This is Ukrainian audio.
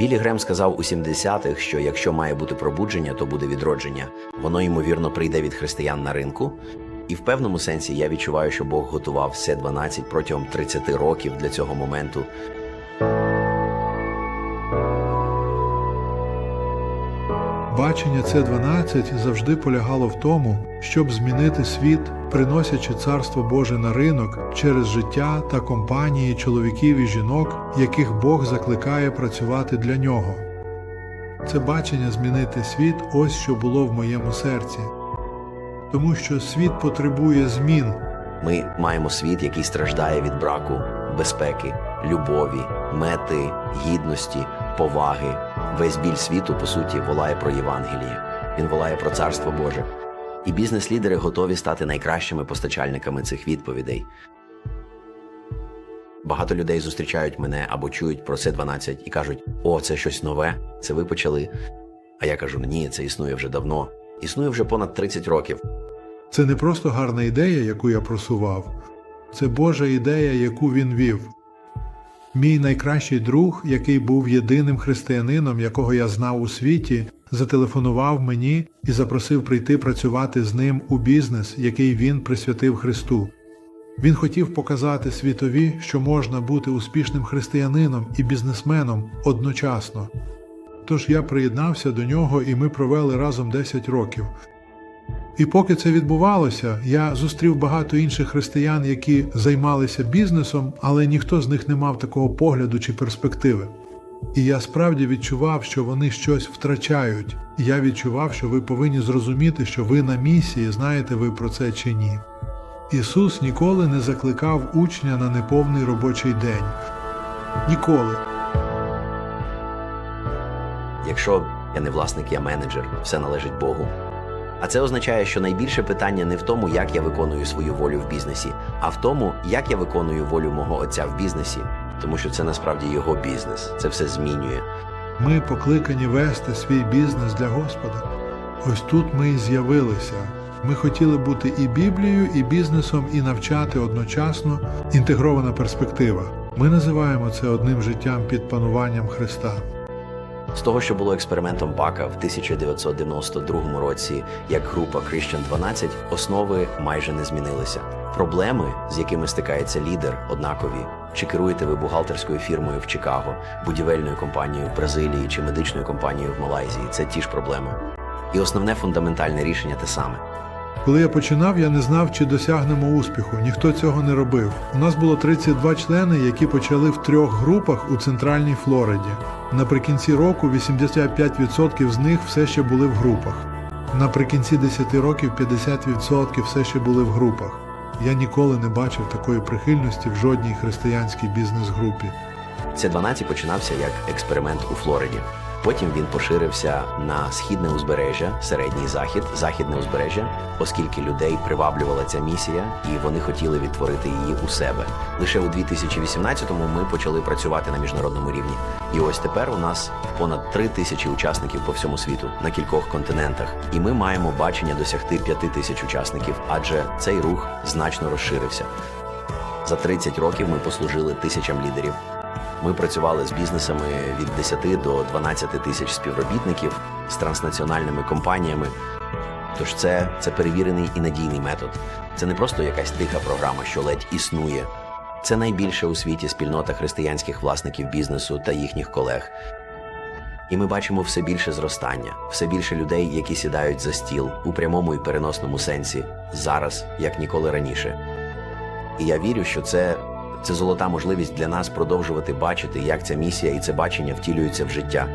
Білі Грем сказав у 70-х, що якщо має бути пробудження, то буде відродження. Воно ймовірно прийде від християн на ринку. І в певному сенсі я відчуваю, що Бог готував все 12 протягом 30 років для цього моменту. Бачення С12 завжди полягало в тому, щоб змінити світ, приносячи царство Боже на ринок через життя та компанії чоловіків і жінок, яких Бог закликає працювати для нього. Це бачення змінити світ ось що було в моєму серці. Тому що світ потребує змін, Ми маємо світ, який страждає від браку, безпеки, любові, мети, гідності, поваги. Весь біль світу, по суті, волає про Євангеліє. Він волає про царство Боже. І бізнес-лідери готові стати найкращими постачальниками цих відповідей. Багато людей зустрічають мене або чують про це 12 і кажуть: О, це щось нове, це ви почали. А я кажу: ні, це існує вже давно. Існує вже понад 30 років. Це не просто гарна ідея, яку я просував, це Божа ідея, яку він вів. Мій найкращий друг, який був єдиним християнином, якого я знав у світі, зателефонував мені і запросив прийти працювати з ним у бізнес, який він присвятив Христу. Він хотів показати світові, що можна бути успішним християнином і бізнесменом одночасно. Тож я приєднався до нього, і ми провели разом 10 років. І поки це відбувалося, я зустрів багато інших християн, які займалися бізнесом, але ніхто з них не мав такого погляду чи перспективи. І я справді відчував, що вони щось втрачають. Я відчував, що ви повинні зрозуміти, що ви на місії, знаєте ви про це чи ні. Ісус ніколи не закликав учня на неповний робочий день. Ніколи. Якщо я не власник, я менеджер, все належить Богу. А це означає, що найбільше питання не в тому, як я виконую свою волю в бізнесі, а в тому, як я виконую волю мого отця в бізнесі, тому що це насправді його бізнес, це все змінює. Ми покликані вести свій бізнес для Господа. Ось тут ми і з'явилися. Ми хотіли бути і Біблією, і бізнесом, і навчати одночасно інтегрована перспектива. Ми називаємо це одним життям під пануванням Христа. З того, що було експериментом Бака в 1992 році, як група Christian 12, основи майже не змінилися. Проблеми, з якими стикається лідер, однакові. Чи керуєте ви бухгалтерською фірмою в Чикаго, будівельною компанією в Бразилії чи медичною компанією в Малайзії? Це ті ж проблеми. І основне фундаментальне рішення те саме. Коли я починав, я не знав, чи досягнемо успіху. Ніхто цього не робив. У нас було 32 члени, які почали в трьох групах у центральній Флориді. Наприкінці року 85% з них все ще були в групах. Наприкінці 10 років 50% все ще були в групах. Я ніколи не бачив такої прихильності в жодній християнській бізнес-групі. Це 12 починався як експеримент у Флориді. Потім він поширився на східне узбережжя, середній захід, західне узбережжя, оскільки людей приваблювала ця місія, і вони хотіли відтворити її у себе. Лише у 2018-му ми почали працювати на міжнародному рівні. І ось тепер у нас понад три тисячі учасників по всьому світу на кількох континентах. І ми маємо бачення досягти п'яти тисяч учасників, адже цей рух значно розширився. За 30 років ми послужили тисячам лідерів. Ми працювали з бізнесами від 10 до 12 тисяч співробітників з транснаціональними компаніями. Тож це, це перевірений і надійний метод. Це не просто якась тиха програма, що ледь існує. Це найбільша у світі спільнота християнських власників бізнесу та їхніх колег. І ми бачимо все більше зростання, все більше людей, які сідають за стіл у прямому і переносному сенсі зараз, як ніколи раніше. І я вірю, що це, це золота можливість для нас продовжувати бачити, як ця місія і це бачення втілюються в життя.